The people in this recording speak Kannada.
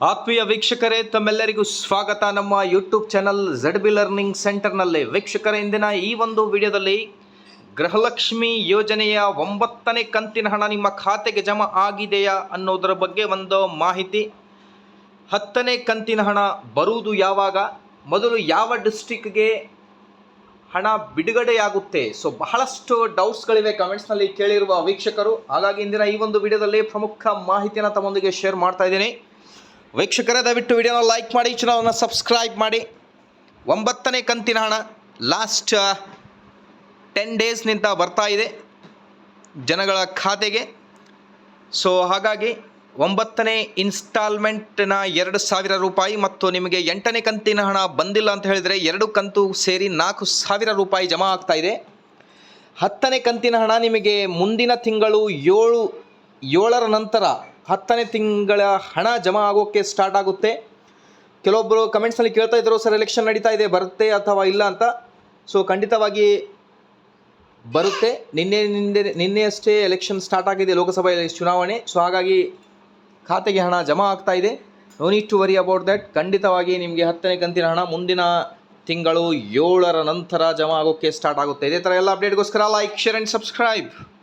ಆತ್ಮೀಯ ವೀಕ್ಷಕರೇ, ತಮ್ಮೆಲ್ಲರಿಗೂ ಸ್ವಾಗತ. ನಮ್ಮ YouTube channel Z B learning ಸೆಂಟರ್ನಲ್ಲಿ ವೀಕ್ಷಕರ, ಇಂದಿನ ಈ ಒಂದು ವಿಡಿಯೋದಲ್ಲಿ ಗೃಹಲಕ್ಷ್ಮಿ ಯೋಜನೆಯ ಒಂಬತ್ತನೇ ಕಂತಿನ ಹಣ ನಿಮ್ಮ ಖಾತೆಗೆ ಜಮಾ ಆಗಿದೆಯಾ ಅನ್ನೋದರ ಬಗ್ಗೆ ಒಂದು ಮಾಹಿತಿ. ಹತ್ತನೇ ಕಂತಿನ ಹಣ ಬರುವುದು ಯಾವಾಗ? ಮೊದಲು ಯಾವ ಡಿಸ್ಟಿಕ್ಗೆ ಹಣ ಬಿಡುಗಡೆಯಾಗುತ್ತೆ? ಸೊ ಬಹಳಷ್ಟು ಡೌಟ್ಸ್ಗಳಿವೆ ಕಮೆಂಟ್ಸ್ನಲ್ಲಿ ಕೇಳಿರುವ ವೀಕ್ಷಕರು. ಹಾಗಾಗಿ ಇಂದಿನ ಈ ಒಂದು ವಿಡಿಯೋದಲ್ಲಿ ಪ್ರಮುಖ ಮಾಹಿತಿಯನ್ನು ತಮ್ಮೊಂದಿಗೆ ಶೇರ್ ಮಾಡ್ತಾ ಇದ್ದೀನಿ. ವೀಕ್ಷಕರೇ, ದಯವಿಟ್ಟು ವಿಡಿಯೋನ ಲೈಕ್ ಮಾಡಿ ಚಾನಲನ್ನು ಸಬ್ಸ್ಕ್ರೈಬ್ ಮಾಡಿ. ಒಂಬತ್ತನೇ ಕಂತಿನ ಹಣ ಲಾಸ್ಟ್ ಟೆನ್ ಡೇಸ್ನಿಂದ ಬರ್ತಾ ಇದೆ ಜನಗಳ ಖಾತೆಗೆ. ಸೊ ಹಾಗಾಗಿ ಒಂಬತ್ತನೇ ಇನ್ಸ್ಟಾಲ್ಮೆಂಟ್ನ ಎರಡು ಸಾವಿರ ರೂಪಾಯಿ ಮತ್ತು ನಿಮಗೆ ಎಂಟನೇ ಕಂತಿನ ಹಣ ಬಂದಿಲ್ಲ ಅಂತ ಹೇಳಿದರೆ ಎರಡು ಕಂತು ಸೇರಿ ನಾಲ್ಕು ಸಾವಿರ ರೂಪಾಯಿ ಜಮಾ ಆಗ್ತಾ ಇದೆ. ಹತ್ತನೇ ಕಂತಿನ ಹಣ ನಿಮಗೆ ಮುಂದಿನ ತಿಂಗಳು ಏಳು, ಏಳರ ನಂತರ ಹತ್ತನೇ ತಿಂಗಳ ಹಣ ಜಮಾ ಆಗೋಕ್ಕೆ ಸ್ಟಾರ್ಟ್ ಆಗುತ್ತೆ. ಕೆಲವೊಬ್ಬರು ಕಮೆಂಟ್ಸ್ನಲ್ಲಿ ಕೇಳ್ತಾ ಇದ್ದರು ಸರ್ ಎಲೆಕ್ಷನ್ ನಡೀತಾ ಇದೆ, ಬರುತ್ತೆ ಅಥವಾ ಇಲ್ಲ ಅಂತ? ಸೊ ಖಂಡಿತವಾಗಿ ಬರುತ್ತೆ. ನಿನ್ನೆ ನಿನ್ನೆ, ನಿನ್ನೆಯಷ್ಟೇ ಎಲೆಕ್ಷನ್ ಸ್ಟಾರ್ಟ್ ಆಗಿದೆ ಲೋಕಸಭಾ ಚುನಾವಣೆ. ಸೊ ಹಾಗಾಗಿ ಖಾತೆಗೆ ಹಣ ಜಮಾ ಆಗ್ತಾ ಇದೆ. No need to worry about that ಖಂಡಿತವಾಗಿ ನಿಮಗೆ ಹತ್ತನೇ ಕಂತಿನ ಹಣ ಮುಂದಿನ ತಿಂಗಳು ಏಳರ ನಂತರ ಜಮಾ ಆಗೋಕ್ಕೆ ಸ್ಟಾರ್ಟ್ ಆಗುತ್ತೆ. ಇದೇ ಥರ ಎಲ್ಲ ಅಪ್ಡೇಟ್ಗೋಸ್ಕರ ಲೈಕ್ ಶೇರ್ ಆ್ಯಂಡ್ ಸಬ್ಸ್ಕ್ರೈಬ್